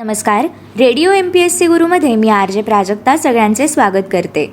नमस्कार. Radio M P S C गुरुमध्ये मी R J Prajakta सगळ्यांचे स्वागत करते.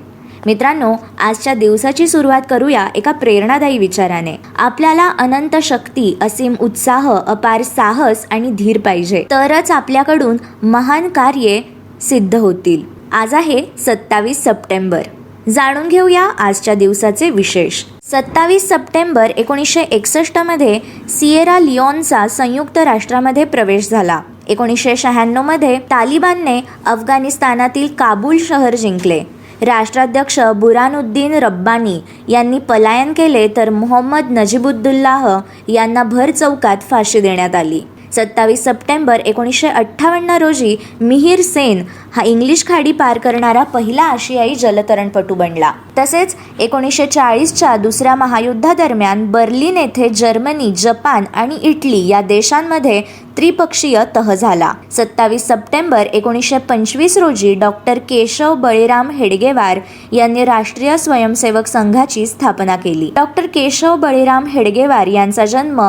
मित्रांनो आजच्या दिवसाची सुरुवात करूया एका प्रेरणादायी विचाराने. आपल्याला अनंत शक्ती असीम उत्साह अपार साहस आणि धीर पाहिजे. तरच आपल्याकडून महान कार्ये सिद्ध होतील. आज आहे सत्तावीस सप्टेंबर. जाणून घेऊया आजच्या दिवसाचे विशेष. सत्तावीस सप्टेंबर एकोणीसशे एकसष्टमध्ये सिएरा लिओनचा संयुक्त राष्ट्रामध्ये प्रवेश झाला. एकोणीसशे शहाण्णवमध्ये तालिबानने अफगाणिस्तानातील काबूल शहर जिंकले. राष्ट्राध्यक्ष बुरानुद्दीन रब्बानी यांनी पलायन केले तर मोहम्मद नजीबुद्दुल्लाह यांना भर चौकात फाशी देण्यात आली. सत्तावीस सप्टेंबर एकोणीसशे अठ्ठावन्न रोजी मिहिर सेन हा इंग्लिश खाडी पार करणारा पहिला आशियाई जलतरणपटू बनला. तसेच एकोणीसशे चाळीसच्या दुसऱ्या महायुद्धादरम्यान बर्लिन येथे जर्मनी जपान आणि इटली या देशांमध्ये त्रिपक्षीय तह झाला. सत्तावीस सप्टेंबर एकोणीसशे पंचवीस रोजी डॉक्टर केशव बळीराम हेडगेवार यांनी राष्ट्रीय स्वयंसेवक संघाची स्थापना केली. डॉक्टर केशव बळीराम हेडगेवार यांचा जन्म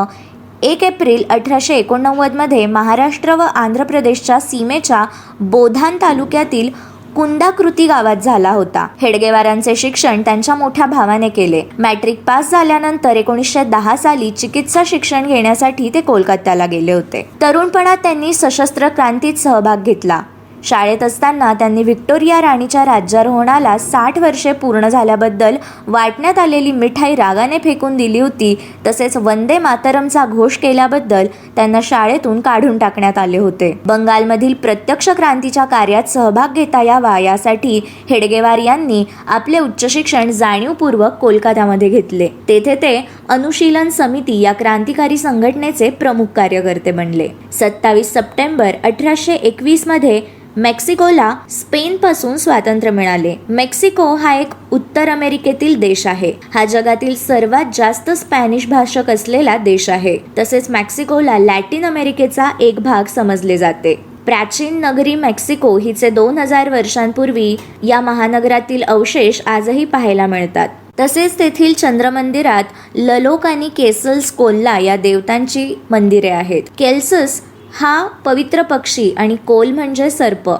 एक एप्रिल अठराशे एकोणनव्वदमध्ये महाराष्ट्र व आंध्र प्रदेशच्या सीमेच्या बोधान तालुक्यातील कुंदाकृती गावात झाला होता. हेडगेवारांचे शिक्षण त्यांच्या मोठ्या भावाने केले. मॅट्रिक पास झाल्यानंतर एकोणीसशे दहा साली चिकित्सा शिक्षण घेण्यासाठी ते कोलकात्याला गेले होते. तरुणपणात त्यांनी सशस्त्र क्रांतीत सहभाग घेतला. शाळेत असताना त्यांनी व्हिक्टोरिया राणीच्या राज्यारोहणाला साठ वर्षे पूर्ण झाल्याबद्दल वाटण्यात आलेली मिठाई रागाने फेकून दिली होती. तसेच वंदे मातरमचा घोष केल्याबद्दल त्यांना शाळेतून काढून टाकण्यात आले होते. बंगालमधील प्रत्यक्ष क्रांतीच्या कार्यात सहभाग घेता यावा यासाठी हेडगेवार यांनी आपले उच्च शिक्षण जाणीवपूर्वक कोलकात्यामध्ये घेतले. तेथे ते अनुशीलन समिती या क्रांतिकारी संघटनेचे प्रमुख कार्यकर्ते बनले. सत्तावीस सप्टेंबर अठराशे एकवीसमध्ये मेक्सिकोला स्पेनपासून स्वातंत्र्य मिळाले. मेक्सिको हा एक उत्तर अमेरिकेतील देश आहे. हा जगातील सर्वात जास्त स्पॅनिश भाषक असलेला देश आहे. तसेच मेक्सिकोला लॅटिन अमेरिकेचा एक भाग समजले जाते. प्राचीन नगरी मेक्सिको हिचे दोन हजार वर्षांपूर्वी या महानगरातील अवशेष आजही पाहायला मिळतात. तसेच तेथील चंद्रमंदिरात ललोक आणि केसल्स कोल्ला या देवतांची मंदिरे आहेत. केल्सस हा पवित्र पक्षी आणि कोल म्हणजे सर्प.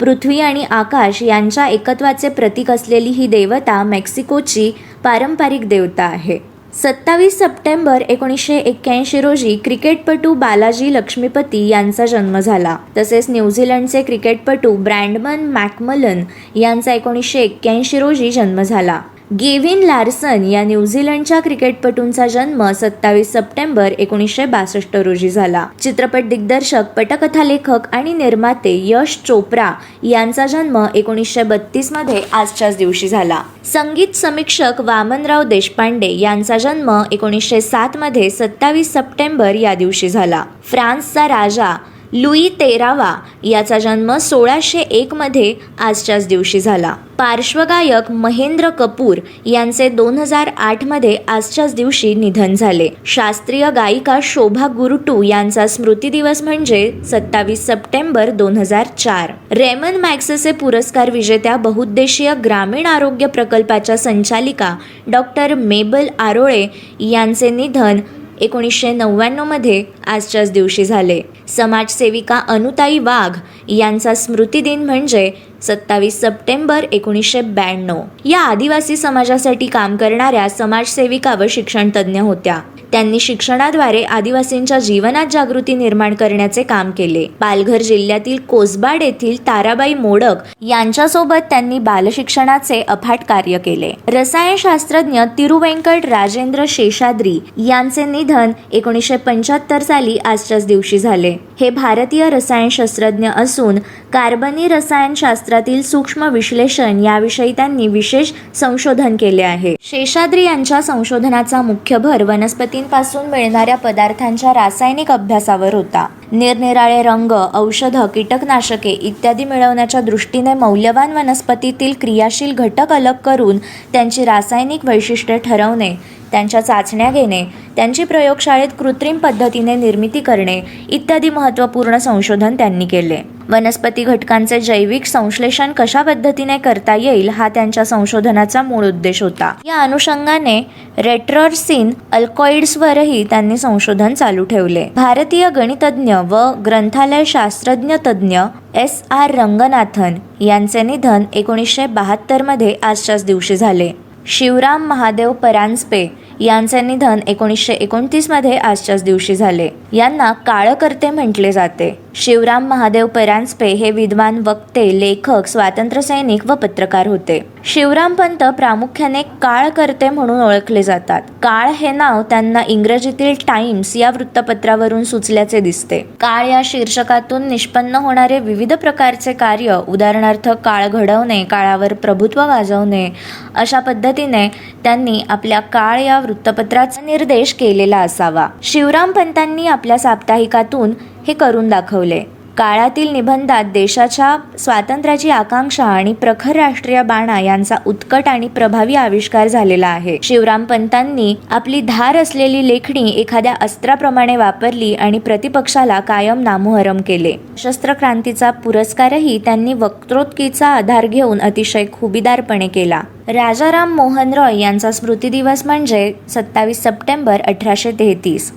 पृथ्वी आणि आकाश यांच्या एकत्वाचे प्रतीक असलेली ही देवता मेक्सिकोची पारंपरिक देवता आहे. सत्तावीस सप्टेंबर एकोणीसशे एक्क्याऐंशी रोजी क्रिकेटपटू बालाजी लक्ष्मीपती यांचा जन्म झाला. तसेच न्यूझीलंडचे क्रिकेटपटू ब्रँडमन मॅकमलन यांचा एकोणीसशे एक्क्याऐंशी रोजी जन्म झाला. गेव्हिन लार्सन या न्यूझीलंडच्या क्रिकेटपटूंचा जन्म सत्तावीस सप्टेंबर एकोणीसशे बासष्ट रोजी झाला. चित्रपट दिग्दर्शक पटकथा लेखक आणि निर्माते यश चोप्रा यांचा जन्म एकोणीसशे बत्तीसमध्ये आजच्याच दिवशी झाला. संगीत समीक्षक वामनराव देशपांडे यांचा जन्म एकोणीसशे सात मध्ये सत्तावीस सप्टेंबर या दिवशी झाला. फ्रान्सचा राजा लुई तेरावा याचा जन्म सोळाशे एकमध्ये आजच्याच दिवशी झाला. पार्श्वगायक महेंद्र कपूर यांचे दोन हजार आठमध्ये आजच्याच दिवशी निधन झाले. शास्त्रीय गायिका शोभा गुरुटू यांचा स्मृती दिवस म्हणजे सत्तावीस सप्टेंबर दोन हजार चार. रेमन मॅक्सेसे पुरस्कार विजेत्या बहुउद्देशीय ग्रामीण आरोग्य प्रकल्पाच्या संचालिका डॉक्टर मेबल आरोळे यांचे निधन एकोणीसशे नव्याण्णवमध्ये आजच्याच दिवशी झाले. समाजसेविका अनुताई वाघ यांचा स्मृतिदिन म्हणजे सत्तावीस सप्टेंबर एकोणीसशे ब्याण्णव. या आदिवासी समाजासाठी काम करणाऱ्या समाजसेविका व शिक्षणतज्ज्ञ होत्या. त्यांनी शिक्षणाद्वारे आदिवासींच्या जीवनात जागृती निर्माण करण्याचे काम केले. पालघर जिल्ह्यातील कोसबाड येथील ताराबाई मोडक यांच्यासोबत त्यांनी बालशिक्षणाचे अफाट कार्य केले. रसायनशास्त्रज्ञ तिरुवेंकट राजेंद्र शेषाद्री यांचे निधन एकोणीसशे पंच्याहत्तर साली आजच्याच दिवशी झाले. हे भारतीय रसायनशास्त्रज्ञ असून कार्बनी रसायनशास्त्रातील सूक्ष्म विश्लेषण याविषयी त्यांनी विशेष संशोधन केले आहे. शेषाद्री यांच्या संशोधनाचा मुख्य भर वनस्पतींपासून मिळणाऱ्या पदार्थांच्या रासायनिक अभ्यासावर होता. निरनिराळे रंग औषधं कीटकनाशके इत्यादी मिळवण्याच्या दृष्टीने मौल्यवान वनस्पतीतील क्रियाशील घटक अलग करून त्यांची रासायनिक वैशिष्ट्ये ठरवणे त्यांच्या चाचण्या घेणे त्यांची प्रयोगशाळेत कृत्रिम पद्धतीने निर्मिती करणे इत्यादी महत्त्वपूर्ण संशोधन त्यांनी केले. वनस्पती घटकांचे जैविक संश्लेषण कशा पद्धतीने करता येईल हा त्यांच्या संशोधनाचा मूळ उद्देश होता. या अनुषंगाने रेट्रॉर्सिन अल्कॉइड्सवरही त्यांनी संशोधन चालू ठेवले. भारतीय गणितज्ञ व ग्रंथालय शास्त्रज्ञ तज्ज्ञ एस आर रंगनाथन यांचे निधन एकोणीसशे बहात्तरमध्ये आजच्याच दिवशी झाले. शिवराम महादेव परांजपे यांचे निधन एकोणीसशे एकोणतीसमध्ये आजच्याच दिवशी झाले. यांना काळकर्ते म्हटले जाते. शिवराम महादेव परांजपे हे विद्वान वक्ते लेखक स्वातंत्र्यसैनिक व पत्रकार होते. शिवराम पंत प्रामुख्याने काळकर्ते म्हणून ओळखले जातात. काळ हे नाव त्यांना इंग्रजीतील टाइम्स या वृत्तपत्रावरून सुचल्याचे दिसते. काळ या शीर्षकातून निष्पन्न होणारे विविध प्रकारचे कार्य उदाहरणार्थ काळ घडवणे काळावर प्रभुत्व गाजवणे अशा पद्धतीने त्यांनी आपल्या काळ या वृत्तपत्राचा निर्देश केलेला असावा. शिवराम पंतांनी आपल्या साप्ताहिकातून हे करून दाखवले. काळातील निबंधात देशाच्या स्वातंत्र्याची आकांक्षा आणि प्रखर राष्ट्रीय बाणा यांचा उत्कट आणि प्रभावी आविष्कार झालेला आहे. शिवराम पंतांनी आपली धार असलेली लेखणी एखाद्या अस्त्राप्रमाणे वापरली आणि प्रतिपक्षाला कायम नामोहरम केले. सशस्त्र क्रांतीचा पुरस्कारही त्यांनी वक्तृत्कीचा आधार घेऊन अतिशय खुबीदारपणे केला. राजाराम मोहन रॉय यांचा स्मृतिदिवस म्हणजे सत्तावीस सप्टेंबर अठराशे तेहतीस.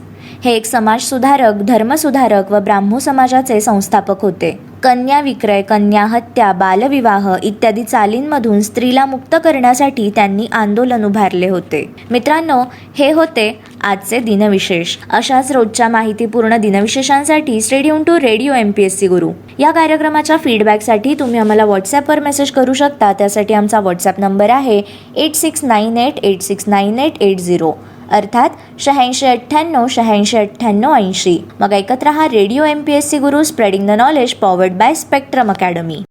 हे एक समाजसुधारक धर्मसुधारक व ब्राह्मो समाजाचे संस्थापक होते. कन्या विक्रय कन्या हत्या बालविवाह इत्यादी चालींमधून स्त्रीला मुक्त करण्यासाठी त्यांनी आंदोलन उभारले होते. मित्रांनो हे होते आजचे दिनविशेष. अशाच रोजच्या माहितीपूर्ण दिनविशेषांसाठी stadium to radio M P S C Guru. या कार्यक्रमाच्या फीडबॅकसाठी तुम्ही आम्हाला व्हॉट्सॲपवर मेसेज करू शकता. त्यासाठी आमचा व्हॉट्सॲप नंबर आहे eight six nine eight eight six nine eight eight zero अर्थात शहाऐंशी अठ्ठ्याण्णव शहाऐंशी अठ्ठ्याण्णव ऐंशी. मग ऐकत रहा radio M P S C Guru spreading the knowledge powered by Spectrum Academy